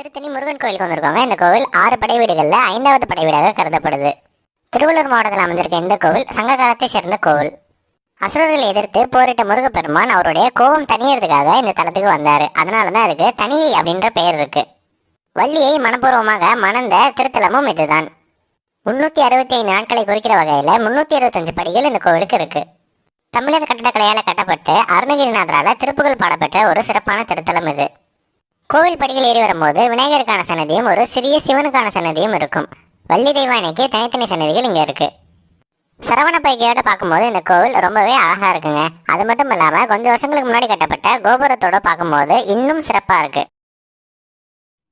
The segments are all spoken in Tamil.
திருத்தணி முருகன் கோயிலுக்கு வந்திருக்கோங்க. இந்த கோவில் ஆறு படை வீடுகளில் ஐந்தாவது படை வீடாக கருதப்படுது. திருவள்ளூர் மாவட்டத்தில் அமைஞ்சிருக்க இந்த கோவில் சங்க காலத்தை சேர்ந்த கோவில். அசுரர்களை எதிர்த்து போரிட்ட முருகப்பெருமான் அவருடைய கோபம் தனியறதுக்காக இந்த தலத்துக்கு வந்தார். அதனால தான் அதுக்கு தனி அப்படின்ற பெயர் இருக்கு. வள்ளியை மனப்பூர்வமாக மணந்த திருத்தலமும் இதுதான். முன்னூற்றி அறுபத்தி ஐந்து நாட்களை குறிக்கிற வகையில் முன்னூற்றி இருபத்தஞ்சு படிகள் இந்த கோவிலுக்கு இருக்கு. தமிழர் கட்டடக்கலையால் கட்டப்பட்டு அருணகிரிநாதரால் திருப்புகழ் பாடப்பெற்ற ஒரு சிறப்பான திருத்தலம் இது. கோவில் படிகள் ஏறி வரும்போது விநாயகருக்கான சன்னதியும் ஒரு சிறிய சிவனுக்கான சன்னதியும் இருக்கும். வள்ளி தெய்வானைக்கு தனித்தனி சன்னதிகள் இங்கே இருக்கு. சரவண பைக்கையோட பார்க்கும்போது இந்த கோவில் ரொம்பவே அழகா இருக்குங்க. அது மட்டும் இல்லாம கொஞ்சம் வருஷங்களுக்கு முன்னாடி கட்டப்பட்ட கோபுரத்தோட பார்க்கும்போது இன்னும் சிறப்பா இருக்கு.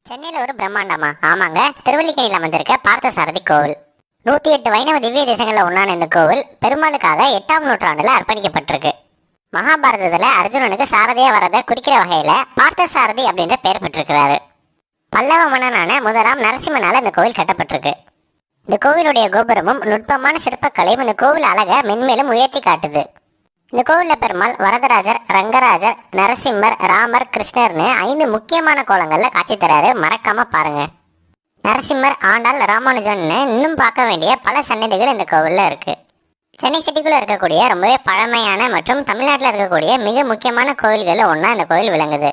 சென்னையில் ஒரு பிரம்மாண்டமா ஆமாங்க திருவல்லிக்கணியில் அமைஞ்சிருக்க பார்த்தசாரதி கோவில். நூத்தி எட்டு வைணவ திவ்ய தேசங்களில் ஒன்றான இந்த கோவில் பெருமாளுக்காக எட்டாம் நூற்றாண்டுல அர்ப்பணிக்கப்பட்டிருக்கு. மகாபாரதத்துல அர்ஜுனனுக்கு சாரதியா வரதை குறிக்கிற வகையில பார்த்தசாரதி அப்படின்ற பெயர் பெற்றிருக்கிறாரு. பல்லவ மன்னனான முதலாம் நரசிம்மனால இந்த கோவில் கட்டப்பட்டிருக்கு. இந்த கோவிலுடைய கோபுரமும் நுட்பமான சிற்பக்கலையும் இந்த கோவில் அழக மென்மேலும் உயர்த்தி காட்டுது. இந்த கோவில பெருமாள் வரதராஜர் ரங்கராஜர் நரசிம்மர் ராமர் கிருஷ்ணர்னு ஐந்து முக்கியமான கோலங்கள்ல காட்சி தராரு. மறக்காம பாருங்க. நரசிம்மர் ஆண்டாள் ராமானுஜன்னு இன்னும் பார்க்க வேண்டிய பல சன்னதிகள் இந்த கோவிலில் இருக்குது சென்னை சிட்டிக்குள்ள இருக்கக்கூடிய ரொம்பவே பழமையான மற்றும் தமிழ்நாட்டில் இருக்கக்கூடிய மிக முக்கியமான கோவில்களில் ஒன்றா இந்த கோவில் விளங்குது.